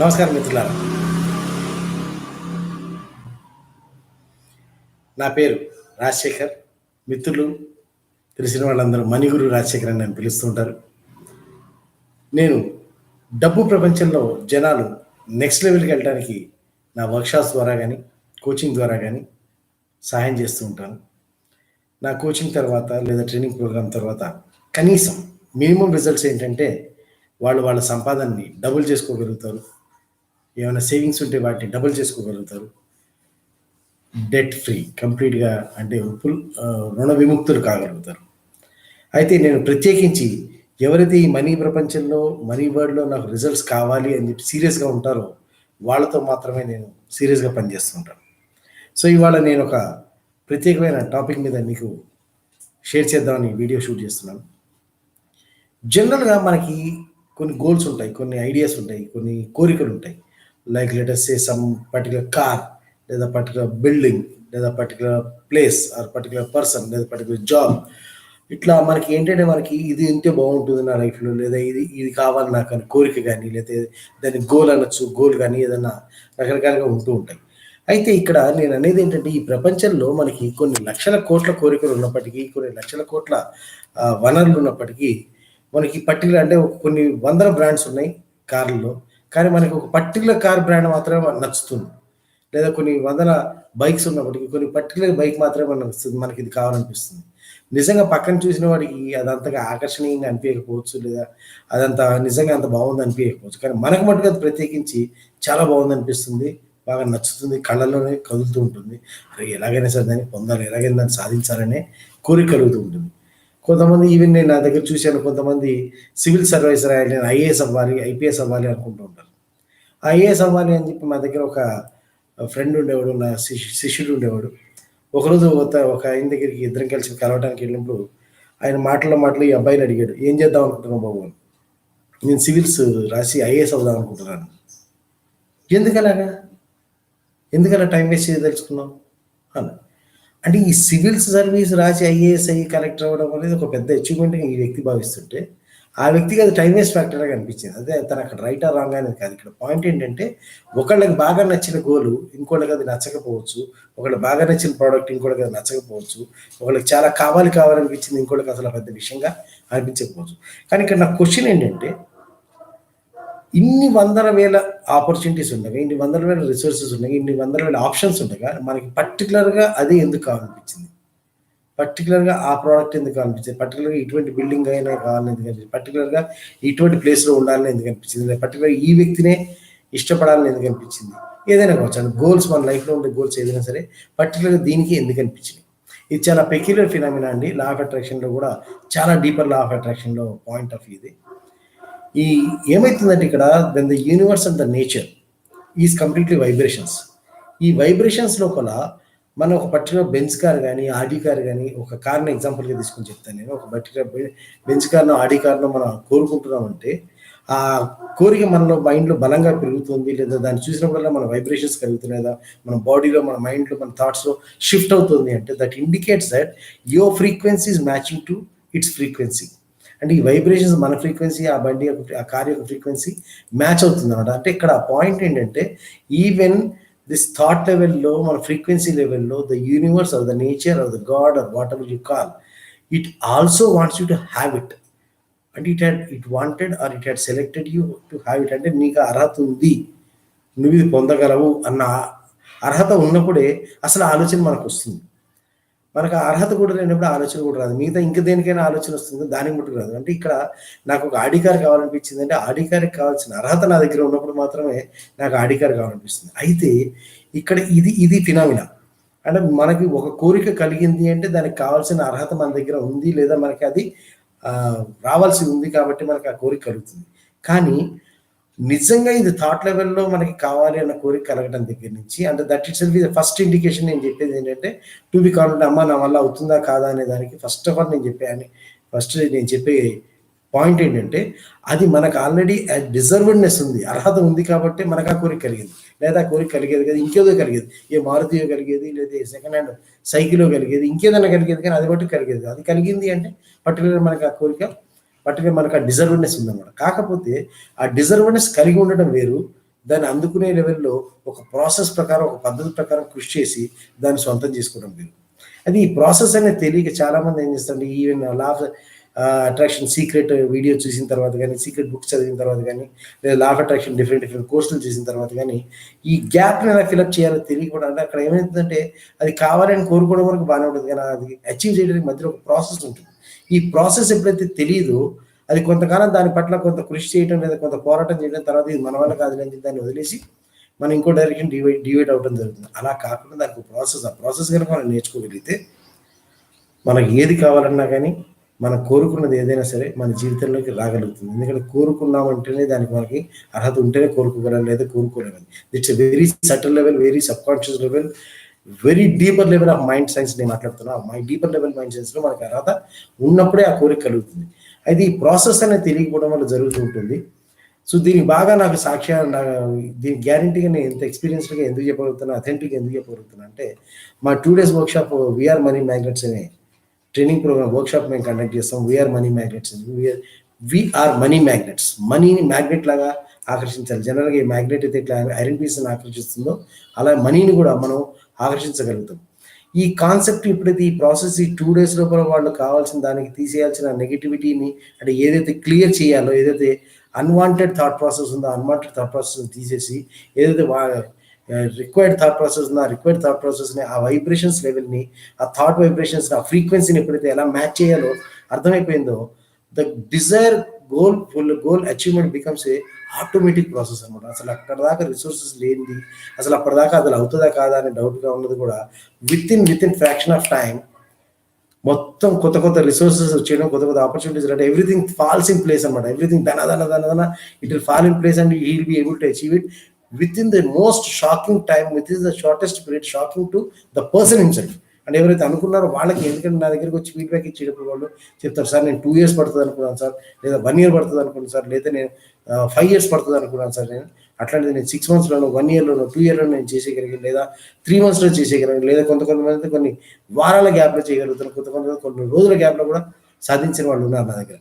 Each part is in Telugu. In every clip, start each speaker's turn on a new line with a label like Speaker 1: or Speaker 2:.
Speaker 1: నమస్కారం మిత్రులారా. నా పేరు రాజశేఖర్. మిత్రులు తెలిసిన వాళ్ళందరూ మణిగురు రాజశేఖర్ అని నన్ను పిలుస్తుంటారు నేను డబ్బు ప్రపంచంలో జనాలు నెక్స్ట్ లెవెల్కి వెళ్ళడానికి నా వర్క్షాప్స్ ద్వారా కానీ కోచింగ్ ద్వారా కానీ సహాయం చేస్తూ ఉంటాను. నా కోచింగ్ తర్వాత లేదా ట్రైనింగ్ ప్రోగ్రామ్ తర్వాత కనీసం మినిమం రిజల్ట్స్ ఏంటంటే వాళ్ళు వాళ్ళ సంపాదనని డబుల్ చేసుకోగలుగుతారు. ఏమైనా సేవింగ్స్ ఉంటే వాటిని డబుల్ చేసుకోగలుగుతారు. డెట్ ఫ్రీ కంప్లీట్గా అంటే ఫుల్ రుణ విముక్తులు కాగలుగుతారు. అయితే నేను ప్రత్యేకించి ఎవరైతే ఈ మనీ ప్రపంచంలో మనీ వరల్డ్లో నాకు రిజల్ట్స్ కావాలి అని చెప్పి సీరియస్గా ఉంటారో వాళ్ళతో మాత్రమే నేను సీరియస్గా పనిచేస్తుంటాను సో ఇవాళ నేను ఒక ప్రత్యేకమైన టాపిక్ మీద మీకు షేర్ చేద్దామని వీడియో షూట్ చేస్తున్నాను. జనరల్గా మనకి కొన్ని గోల్స్ ఉంటాయి కొన్ని ఐడియాస్ ఉంటాయి కొన్ని కోరికలు ఉంటాయి. Like let us say some particular car లేదా పర్టికులర్ బిల్డింగ్ లేదా particular place or particular person లేదా పర్టికులర్ జాబ్ ఇట్లా మనకి ఏంటంటే మనకి ఇది ఉంటే బాగుంటుంది నా లైఫ్లో లేదా ఇది ఇది కావాలి నాకు అని కోరిక కానీ లేదా దాని గోల్ అనొచ్చు గోల్ కానీ ఏదన్నా రకరకాలుగా ఉంటూ ఉంటాయి. అయితే ఇక్కడ నేను అనేది ఏంటంటే ఈ ప్రపంచంలో మనకి కొన్ని లక్షల కోట్ల కోరికలు ఉన్నప్పటికీ కొన్ని లక్షల కోట్ల వనరులు ఉన్నప్పటికీ మనకి పర్టికులర్ అంటే కొన్ని వందల బ్రాండ్స్ ఉన్నాయి కార్లలో. కానీ మనకి ఒక పర్టికులర్ కార్ బ్రాండ్ మాత్రమే మనకు నచ్చుతుంది. లేదా కొన్ని వందల బైక్స్ ఉన్నప్పటికీ కొన్ని పర్టికులర్ బైక్ మాత్రమే మనకు నచ్చుతుంది మనకి ఇది కావాలనిపిస్తుంది. నిజంగా పక్కన చూసిన వాడికి అది అంతగా ఆకర్షణీయంగా అనిపించకపోవచ్చు లేదా అదంత నిజంగా అంత బాగుంది అనిపించకపోవచ్చు. కానీ మనకు మటుకు అది ప్రత్యేకించి చాలా బాగుంది అనిపిస్తుంది బాగా నచ్చుతుంది కళ్ళలోనే కదులుతూ ఉంటుంది. అరే ఎలాగైనా సరే దాన్ని పొందాలి ఎలాగైనా దాన్ని సాధించాలనే కోరిక కలుగుతూ ఉంటుంది. కొంతమంది ఈవెన్ నేను నా దగ్గర చూశాను కొంతమంది సివిల్ సర్వీస్ రాయాలి నేను ఐఏఎస్ అవ్వాలి ఐపీఎస్ అవ్వాలి అనుకుంటూ ఉంటారు. ఐఏఎస్ అవ్వాలి అని చెప్పి మా దగ్గర ఒక ఫ్రెండ్ ఉండేవాడు నా శిష్యు శిష్యుడు ఉండేవాడు. ఒకరోజు ఒక ఒక ఆయన దగ్గరికి ఇద్దరం కలిసి కలవడానికి వెళ్ళినప్పుడు ఆయన మాటల్లో మాటలు ఈ అబ్బాయిని అడిగాడు ఏం చేద్దాం అనుకుంటున్నావు బాబు? అని. నేను సివిల్స్ రాసి ఐఏఎస్ అవుదాం అనుకుంటున్నాను. ఎందుకలాగా? ఎందుకలా టైం వేస్ట్ చేయదలుచుకున్నావు? అన్న అంటే ఈ సివిల్ సర్వీస్ రాసి ఐఏఎస్ అయ్యి కలెక్టర్ అవ్వడం అనేది ఒక పెద్ద అచీవ్మెంట్ ఈ వ్యక్తి భావిస్తుంటే ఆ వ్యక్తికి అది టైం వేస్ట్ ఫ్యాక్టర్గా అనిపించింది. అదే తన అక్కడ రైట్ ఆ రాంగ్ అనేది కాదు. ఇక్కడ పాయింట్ ఏంటంటే ఒకళ్ళకి బాగా నచ్చిన గోలు ఇంకోళ్ళకి అది నచ్చకపోవచ్చు. ఒకళ్ళకి బాగా నచ్చిన ప్రోడక్ట్ ఇంకోళ్ళకి అది నచ్చకపోవచ్చు. ఒకళ్ళకి చాలా కావాలి కావాలనిపించింది ఇంకోళ్ళకి అసలు పెద్ద విషయంగా అనిపించకపోవచ్చు. కానీ ఇక్కడ నా క్వశ్చన్ ఏంటంటే ఇన్ని వందల వేల ఆపర్చునిటీస్ ఉండగా ఇన్ని వందల వేల రిసోర్సెస్ ఉండగా ఇన్ని వందల వేల ఆప్షన్స్ ఉండగా మనకి పర్టికులర్గా అదే ఎందుకు కావాలనిపించింది? పర్టికులర్గా ఆ ప్రోడక్ట్ ఎందుకు కావాలనిపించింది? పర్టికులర్గా ఇటువంటి బిల్డింగ్ అయినా కావాలని ఎందుకు అనిపించింది పర్టికులర్గా ఇటువంటి ప్లేస్లో ఉండాలని ఎందుకు అనిపించింది? పర్టికులర్ ఈ వ్యక్తినే ఇష్టపడాలని ఎందుకు అనిపించింది? ఏదైనా కావచ్చు. అండ్ గోల్స్ మన లైఫ్లో ఉండే గోల్స్ ఏదైనా సరే పర్టికులర్గా దీనికి ఎందుకు అనిపించింది? ఇది చాలా పెక్యులర్ ఫినామినా అండి. లా ఆఫ్ అట్రాక్షన్లో కూడా చాలా డీపర్ లా ఆఫ్ అట్రాక్షన్లో పాయింట్ ఆఫ్ ఇది. ఈ ఏమైతుందంటే ఇక్కడ then the universe and the nature is completely vibrations ఈ వైబ్రేషన్స్ లోపల మనం ఒక పర్టికులర్ బెంచ్ కార్ కానీ ఆడి కార్ కానీ ఒక కార్ని ఎగ్జాంపుల్గా తీసుకొని చెప్తాను నేను. ఒక పర్టికులర్ బెంచ్ కార్ను ఆడి కార్ను మనం కోరుకుంటున్నామంటే ఆ కోరిక మనలో మైండ్లో బలంగా పెరుగుతుంది లేదా దాన్ని చూసినప్పుడల్లా మన వైబ్రేషన్స్ కలుగుతున్నాయి లేదా మన బాడీలో మన మైండ్లో మన థాట్స్లో షిఫ్ట్ అవుతుంది అంటే that indicates that your frequency is matching to its frequency అంటే ఈ వైబ్రేషన్స్ మన ఫ్రీక్వెన్సీ ఆ బండి యొక్క ఆ కార్ యొక్క ఫ్రీక్వెన్సీ మ్యాచ్ అవుతుంది అనమాట అంటే ఇక్కడ పాయింట్ ఏంటంటే ఈవెన్ దిస్ థాట్ లెవెల్లో మన ఫ్రీక్వెన్సీ లెవెల్లో the universe or the nature or the God or whatever you call it also wants you to have it అంటే it had it wanted or it had selected you to have it అంటే నీకు అర్హత ఉంది. నువ్వు ఇది పొందగలవు అన్న అర్హత ఉన్నప్పుడే అసలు ఆలోచన మనకు వస్తుంది. మనకు ఆ అర్హత కూడా లేనప్పుడు ఆలోచన కూడా రాదు. మిగతా ఇంకా దేనికైనా ఆలోచన వస్తుంది దానికి మటుకు రాదు. అంటే ఇక్కడ నాకు ఒక ఆడి కార్ కావాలనిపించింది అంటే ఆడికారికి కావాల్సిన అర్హత నా దగ్గర ఉన్నప్పుడు మాత్రమే నాకు ఆడికారు కావాలనిపిస్తుంది. అయితే ఇక్కడ ఇది ఇది ఫినామినా. అంటే మనకి ఒక కోరిక కలిగింది అంటే దానికి కావాల్సిన అర్హత మన దగ్గర ఉంది లేదా మనకి అది రావాల్సి ఉంది కాబట్టి మనకి ఆ కోరిక కలుగుతుంది. కానీ నిజంగా ఇది థాట్ లెవెల్లో మనకి కావాలి అన్న కోరిక కలగడం దగ్గర నుంచి అంటే దట్ ఇట్స్ ఫస్ట్ ఇండికేషన్ నేను చెప్పేది ఏంటంటే టు బి కాన్ఫిడెంట్ అమ్మ నా వల్ల అవుతుందా కాదా అనే దానికి ఫస్ట్ ఆఫ్ ఆల్ నేను చెప్పాను ఫస్ట్ నేను చెప్పే పాయింట్ ఏంటంటే అది మనకు ఆల్రెడీ డిజర్వ్డ్నెస్ ఉంది అర్హత ఉంది కాబట్టి మనకు ఆ కోరిక కలిగింది. లేదా ఆ కోరిక కలిగేది కదా ఇంకేదో కలిగేది. ఏ మారుతియో కలిగేది లేదా సెకండ్ హ్యాండ్ సైకిలో కలిగేది ఇంకేదైనా కలిగేది కానీ అది బట్టి కలిగేది అది కలిగింది అంటే పర్టికులర్ మనకు ఆ కోరిక పర్టికులర్ మనకు ఆ డిజర్వ్నెస్ ఉందన్నమాట. కాకపోతే ఆ డిజర్వ్నెస్ కలిగి ఉండడం వేరు. దాన్ని అందుకునే లెవెల్లో ఒక ప్రాసెస్ ప్రకారం ఒక పద్ధతి ప్రకారం కృషి చేసి దాన్ని సొంతం చేసుకోవడం వేరు. అది ఈ ప్రాసెస్ అనేది తెలియక చాలామంది ఏం చేస్తారంటే even law of attraction secret video చూసిన తర్వాత కానీ సీక్రెట్ బుక్స్ చదివిన తర్వాత కానీ లేదా law of attraction different different కోర్సులు చేసిన తర్వాత కానీ ఈ గ్యాప్ని ఎలా ఫిలప్ చేయాలో తెలియకుండా అంటే అక్కడ ఏమవుతుందంటే అది కావాలని కోరుకోవడం వరకు బాగానే ఉంటుంది. కానీ అది అచీవ్ చేయడానికి మధ్యలో ఒక ప్రాసెస్ ఉంటుంది. ఈ ప్రాసెస్ ఎప్పుడైతే తెలియదో అది కొంతకాలం దాని పట్ల కొంత కృషి చేయడం లేదా కొంత పోరాటం చేయడం తర్వాత ఇది మన వల్ల కాదు అని దాన్ని వదిలేసి మనం ఇంకో డైరెక్షన్ డివైడ్ డివైడ్ అవడం జరుగుతుంది. అలా కాకుండా దానికి ప్రాసెస్ ఆ ప్రాసెస్ కనుక మనం నేర్చుకోగలిగితే మనకి ఏది కావాలన్నా కానీ మనం కోరుకున్నది ఏదైనా సరే మన జీవితంలోకి రాగలుగుతుంది. ఎందుకంటే కోరుకున్నామంటేనే దానికి మనకి అర్హత ఉంటేనే కోరుకోగలం లేదా కోరుకోలేదు it's very subtle level very subconscious level very deeper level of mind science నేను మాట్లాడుతున్నా. మై డీపర్ లెవెల్ మైండ్ సైన్స్లో మనకు మనకి అర్హత ఉన్నప్పుడే ఆ కోరిక కలుగుతుంది. అయితే ఈ ప్రాసెస్ అనేది తెలియకపోవడం వల్ల జరుగుతూ ఉంటుంది. సో దీనికి బాగా నాకు సాక్ష్య దీని గ్యారంటీగా నేను ఎంత ఎక్స్పీరియన్స్డ్గా ఎందుకు చెప్పగలుగుతున్నా అథెంటిక్గా ఎందుకు చెప్పగలుగుతున్నా అంటే మా two days workshop VR money magnets అనే ట్రైనింగ్ ప్రోగ్రామ్ వర్క్షాప్ మేము కండక్ట్ చేస్తాం. VR money magnets VR money magnets మనీని మ్యాగ్నెట్ లాగా ఆకర్షించాలి. జనరల్గా ఈ మ్యాగ్నెట్ అయితే ఇట్లా ఐరన్ పీస్ని ఆకర్షిస్తుందో అలా మనీని కూడా మనం ఆకర్షించగలుగుతాం. ఈ కాన్సెప్ట్ ఎప్పుడైతే ఈ ప్రాసెస్ ఈ టూ డేస్ లోపల వాళ్ళు కావాల్సిన దానికి తీసేయాల్సిన నెగిటివిటీని అంటే ఏదైతే క్లియర్ చేయాలో ఏదైతే అన్వాంటెడ్ థాట్ ప్రాసెస్ ఉందో అన్వాంటెడ్ థాట్ ప్రాసెస్ తీసేసి ఏదైతే రిక్వైర్డ్ థాట్ ప్రాసెస్ ఉందో ఆ రిక్వైర్డ్ థాట్ ప్రాసెస్ని ఆ వైబ్రేషన్స్ లెవెల్ని ఆ థాట్ వైబ్రేషన్స్ ఆ ఫ్రీక్వెన్సీని ఎప్పుడైతే ఎలా మ్యాచ్ చేయాలో అర్థమైపోయిందో the desire goal full goal achievement becomes a automatic process అనమాట అసలు అక్కడ దాకా రిసోర్సెస్ లేనిది అసలు అప్పటిదాకా అసలు అవుతుందా కాదా అనే డౌట్గా ఉన్నది కూడా within within fraction of time మొత్తం కొత్త కొత్త రిసోర్సెస్ వచ్చేయడం కొత్త కొత్త ఆపర్చునిటీస్ అంటే ఎవ్రీథింగ్ ఫాల్స్ ఇన్ ప్లేస్ అనమాట ఎవ్రీథింగ్ దన దన దన దన it will fall in place and he'll be able to achieve it within the most shocking time within the shortest period shocking to the person himself అంటే ఎవరైతే అనుకున్నారో వాళ్ళకి ఎందుకంటే నా దగ్గరికి వచ్చి ఫీడ్బ్యాక్ ఇచ్చేటప్పుడు వాళ్ళు చెప్తారు సార్ నేను టూ ఇయర్స్ పడుతుంది అనుకున్నాను సార్ లేదా వన్ ఇయర్ పడుతుంది అనుకున్నాను సార్ లేదా నేను ఫైవ్ ఇయర్స్ పడుతుంది అనుకున్నాను సార్ నేను అట్లాంటిది నేను సిక్స్ మంత్స్లోనో వన్ ఇయర్లోనో టూ ఇయర్లో నేను చేసేయగలిగాను లేదా త్రీ మంత్స్లో చేసేయగలిగాను లేదా కొంత కొంతమంది కొన్ని వారాల గ్యాప్లో చేయగలుగుతాను కొంత కొంత కొన్ని రోజుల గ్యాప్లో కూడా సాధించిన వాళ్ళు ఉన్నారు నా దగ్గర.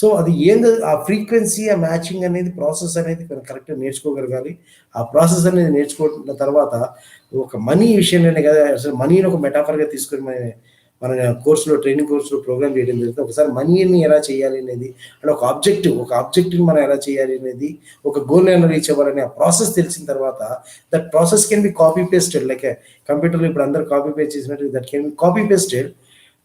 Speaker 1: సో అది ఏందో ఆ ఫ్రీక్వెన్సీ ఆ మ్యాచింగ్ అనేది ప్రాసెస్ అనేది కరెక్ట్గా నేర్చుకోగలగాలి. ఆ ప్రాసెస్ అనేది నేర్చుకున్న తర్వాత ఒక మనీ విషయంలోనే కదా అసలు మనీని ఒక మెటాఫర్గా తీసుకొని మన మన కోర్సులో ట్రైనింగ్ కోర్సులో ప్రోగ్రామ్ చేయడం జరుగుతుంది. ఒకసారి మనీని ఎలా చేయాలి అనేది అంటే ఒక ఆబ్జెక్టివ్ ఒక ఆబ్జెక్టివ్ మనం ఎలా చేయాలి అనేది ఒక గోల్ ఎలా రీచ్ అవ్వాలని ఆ ప్రాసెస్ తెలిసిన తర్వాత that process can be copy pasted. Like కంప్యూటర్లో ఇప్పుడు అందరు కాపీ పేస్ట్ చేసినట్టు that can be copy pasted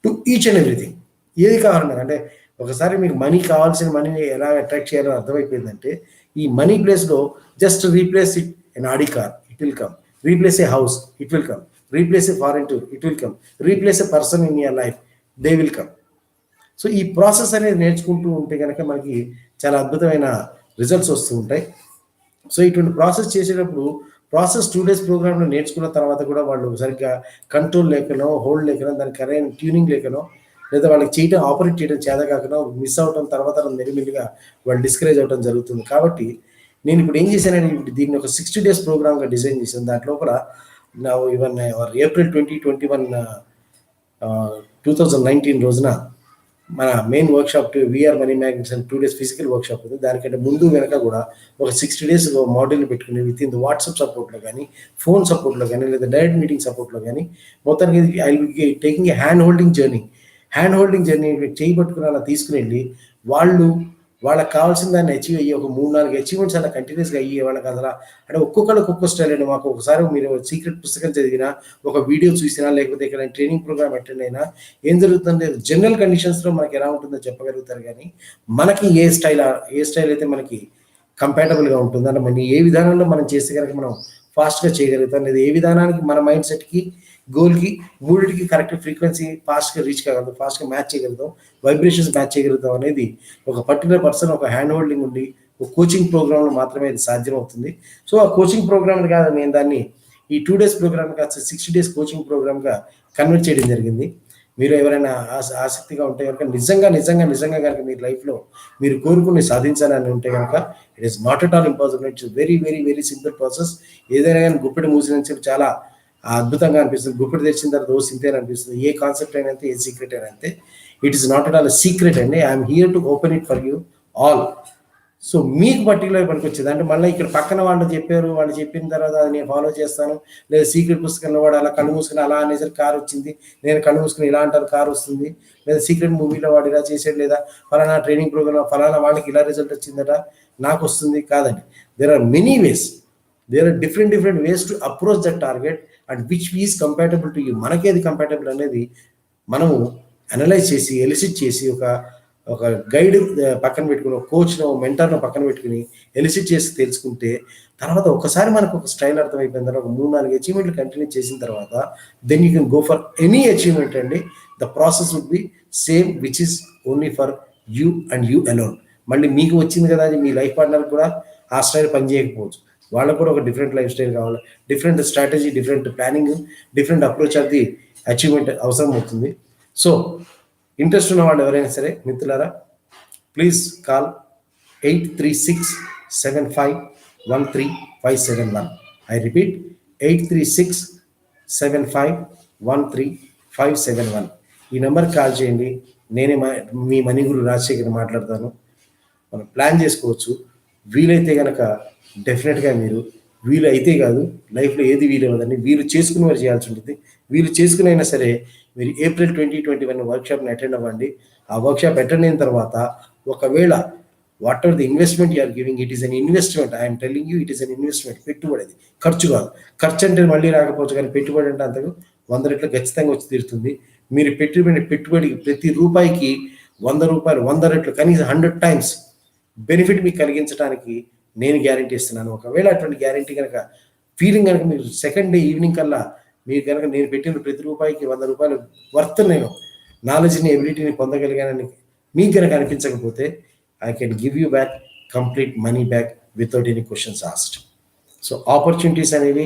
Speaker 1: to each and everything. ఏది కావాలన్నా అంటే ఒకసారి మీకు మనీ కావాల్సిన మనీని ఎలా అట్రాక్ట్ చేయాలో అర్థమైపోయిందంటే ఈ మనీ ప్లేస్లో just replace it an Audi car it will come replace a house it will come replace a foreign tour it will come replace a person in your life they will come so ఈ ప్రాసెస్ అనేది నేర్చుకుంటూ ఉంటే కనుక మనకి చాలా అద్భుతమైన రిజల్ట్స్ వస్తూ ఉంటాయి. సో ఇటువంటి ప్రాసెస్ చేసేటప్పుడు ప్రాసెస్ టూ డేస్ ప్రోగ్రామ్లో నేర్చుకున్న తర్వాత కూడా వాళ్ళు సరిగ్గా కంట్రోల్ లేకనో హోల్డ్ లేకనో దానికి కరెంట్ ట్యూనింగ్ లేకనో లేదా వాళ్ళకి చేయడం ఆపరేట్ చేయడం చేత కాకుండా మిస్ అవటం తర్వాత మెల్లిమెల్లిగా వాళ్ళు డిస్కరేజ్ అవడం జరుగుతుంది. కాబట్టి నేను ఇప్పుడు ఏం చేశానంటే దీన్ని ఒక సిక్స్టీ డేస్ ప్రోగ్రామ్గా డిజైన్ చేశాను. దాంట్లో కూడా నా even April twenty twenty one two thousand nineteen రోజున మన main workshop VR money magnets and two days physical workshop ఉంది. దానికంటే ముందు వెనక కూడా ఒక సిక్స్టీ డేస్ మోడల్ పెట్టుకుని విత్ ఇన్ ద వాట్సాప్ సపోర్ట్లో కానీ ఫోన్ సపోర్ట్లో కానీ లేదా డైరెక్ట్ మీటింగ్ సపోర్ట్లో కానీ మొత్తానికి I will taking a hand holding journey hand holding journey చేయి పట్టుకుని అలా తీసుకుని వెళ్ళి వాళ్ళు వాళ్ళకి కావాల్సిన దాన్ని అచీవ్ అయ్యి ఒక మూడు నాలుగు అచీవ్మెంట్స్ అలా కంటిన్యూస్గా అయ్యి వాళ్ళకి అసలు అంటే ఒక్కొక్కరు ఒక్కొక్క స్టైల్ అండి. మాకు ఒకసారి మీరు సీక్రెట్ పుస్తకం చదివినా ఒక వీడియో చూసినా లేకపోతే ఇక్కడ ట్రైనింగ్ ప్రోగ్రామ్ అటెండ్ అయినా ఏం జరుగుతుంది జనరల్ కండిషన్స్లో మనకి ఎలా ఉంటుందో చెప్పగలుగుతారు కానీ మనకి ఏ స్టైల్ ఏ స్టైల్ అయితే మనకి కంపాటబుల్గా ఉంటుంది అంటే మన ఏ విధానంలో మనం చేస్తే కనుక మనం ఫాస్ట్గా చేయగలుగుతాం లేదా ఏ విధానానికి మన మైండ్ సెట్కి గోల్కి మూడింటికి కరెక్ట్ ఫ్రీక్వెన్సీ ఫాస్ట్గా రీచ్ కాగలుగుతాం ఫాస్ట్గా మ్యాచ్ చేయగలుగుతాం వైబ్రేషన్స్ మ్యాచ్ చేయగలుగుతాం అనేది ఒక పర్టికులర్ పర్సన్ ఒక హ్యాండ్ హోల్డింగ్ ఉండి ఒక కోచింగ్ ప్రోగ్రామ్లో మాత్రమే ఇది సాధ్యం అవుతుంది సో ఆ కోచింగ్ ప్రోగ్రామ్ కాదు నేను దాన్ని ఈ టూ డేస్ ప్రోగ్రామ్ కాస్త సిక్స్టీ డేస్ కోచింగ్ ప్రోగ్రామ్గా కన్వర్ట్ చేయడం జరిగింది. మీరు ఎవరైనా ఆసక్తిగా ఉంటే కనుక నిజంగా నిజంగా నిజంగా కనుక మీ లైఫ్లో మీరు కోరుకుని సాధించాలని ఉంటే కనుక it is not at all impossible. It's very very very simple process. ఏదైనా కానీ గుప్పెడు మూసిన చెప్పి చాలా అద్భుతంగా అనిపిస్తుంది. గుప్పిడి తెచ్చిన తర్వాత ఓ సింతే అనిపిస్తుంది. ఏ కాన్సెప్ట్ అయినా ఏ సీక్రెట్ అయినా అంతే. It is not at all secret అండి. I'm here to open it for you all so మీకు పర్టికులర్ పనికొచ్చేది అంటే మళ్ళీ ఇక్కడ పక్కన వాళ్ళు చెప్పారు వాళ్ళు చెప్పిన తర్వాత అది నేను ఫాలో చేస్తాను. లేదా సీక్రెట్ పుస్తకంలో వాడు అలా కళ్ళు మూసుకుని అలా అనేసరి కారు వచ్చింది. నేను కళ్ళు మూసుకుని ఇలా అంటారు కారు వస్తుంది. లేదా సీక్రెట్ మూవీలో వాడు ఇలా చేసాడు లేదా ఫలానా ట్రైనింగ్ ప్రోగ్రామ్ ఫలానా వాళ్ళకి ఇలా రిజల్ట్ వచ్చిందట నాకు వస్తుంది కాదండి. There are many ways there are different different ways to approach that target and which is compatible to you మనకేది compatible అనేది మనము అనలైజ్ చేసి ఎలిసిట్ చేసి ఒక ఒక గైడ్ పక్కన పెట్టుకుని ఒక కోచ్ను మెంటర్ను పక్కన పెట్టుకుని ఎలిసిట్ చేసి తెలుసుకుంటే తర్వాత ఒకసారి మనకు ఒక స్టైల్ అర్థమైపోయిన తర్వాత ఒక మూడు నాలుగు అచీవ్మెంట్లు కంటిన్యూ చేసిన తర్వాత then you can go for any achievement అండి. The process would be same which is only for you and you alone మళ్ళీ మీకు వచ్చింది కదా అని మీ లైఫ్ పార్ట్నర్ కూడా ఆ స్టైల్ పనిచేయకపోవచ్చు. వాళ్ళకు కూడా ఒక డిఫరెంట్ లైఫ్ స్టైల్ కావాలి. Different strategy different planning different approach అది అచీవ్మెంట్ అవసరం అవుతుంది. సో ఇంట్రెస్ట్ ఉన్న వాళ్ళు ఎవరైనా సరే మిత్రులారా please call eight three six seven five one three five seven one I repeat eight three six seven five one three five seven one ఈ నెంబర్కి కాల్ చేయండి. నేనే మా మీ మణిగురు రాజశేఖర్ మాట్లాడతాను. మనం ప్లాన్ చేసుకోవచ్చు. వీలైతే కనుక డెఫినెట్గా మీరు వీలు అయితే కాదు లైఫ్లో ఏది వీలవ్వదండి. వీలు చేసుకుని వారు చేయాల్సి ఉంటుంది. వీలు చేసుకుని అయినా సరే మీరు ఏప్రిల్ ట్వంటీ ట్వంటీ వన్ వర్క్షాప్ని అటెండ్ అవ్వండి. ఆ వర్క్షాప్ అటెండ్ అయిన తర్వాత ఒకవేళ what are the investment you are giving it is an investment I'm telling you it is an investment పెట్టుబడి అది ఖర్చు కాదు. ఖర్చు అంటే మళ్ళీ రాకపోవచ్చు కానీ పెట్టుబడి అంటే అంతకు వంద రెట్లు ఖచ్చితంగా వచ్చి తీరుతుంది. మీరు పెట్టుబడి పెట్టుబడికి ప్రతి రూపాయికి వంద రూపాయలు వంద రెట్లు కనీసం హండ్రెడ్ టైమ్స్ బెనిఫిట్ మీకు కలిగించడానికి నేను గ్యారంటీ ఇస్తున్నాను. ఒకవేళ అటువంటి గ్యారంటీ కనుక ఫీలింగ్ కనుక మీరు సెకండ్ డే ఈవినింగ్ కల్లా మీరు కనుక నేను పెట్టిన ప్రతి రూపాయికి వంద రూపాయలు వర్త్ నేను నాలెడ్జ్ని ఎబిలిటీని పొందగలిగానని మీకు కనుక అనిపించకపోతే I can give you back complete money back without any questions asked so opportunities అనేవి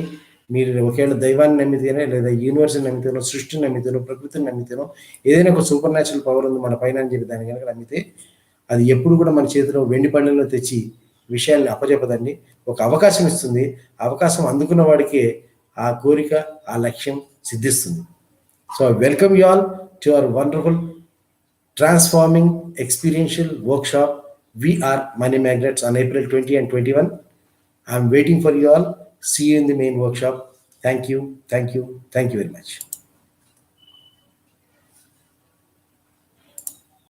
Speaker 1: మీరు ఒకవేళ దైవాన్ని నమ్మితేనే లేదా యూనివర్స్ని నమ్మితేనో సృష్టిని నమ్మితేనో ప్రకృతిని నమ్మితేనో ఏదైనా ఒక సూపర్ న్యాచురల్ పవర్ ఉంది మన పైన అని చెప్పి దాన్ని కనుక నమ్మితే అది ఎప్పుడు కూడా మన చేతిలో వెండి పళ్ళెంలో తెచ్చి విషయాల్ని అప్పచెప్పదండి ఒక అవకాశం ఇస్తుంది. అవకాశం అందుకున్న వాడికే ఆ కోరిక ఆ లక్ష్యం సిద్ధిస్తుంది. So welcome you all to our wonderful transforming experiential workshop VR money magnets on April twenty and twenty one I'm waiting for you all see in the main workshop thank you thank you thank you very much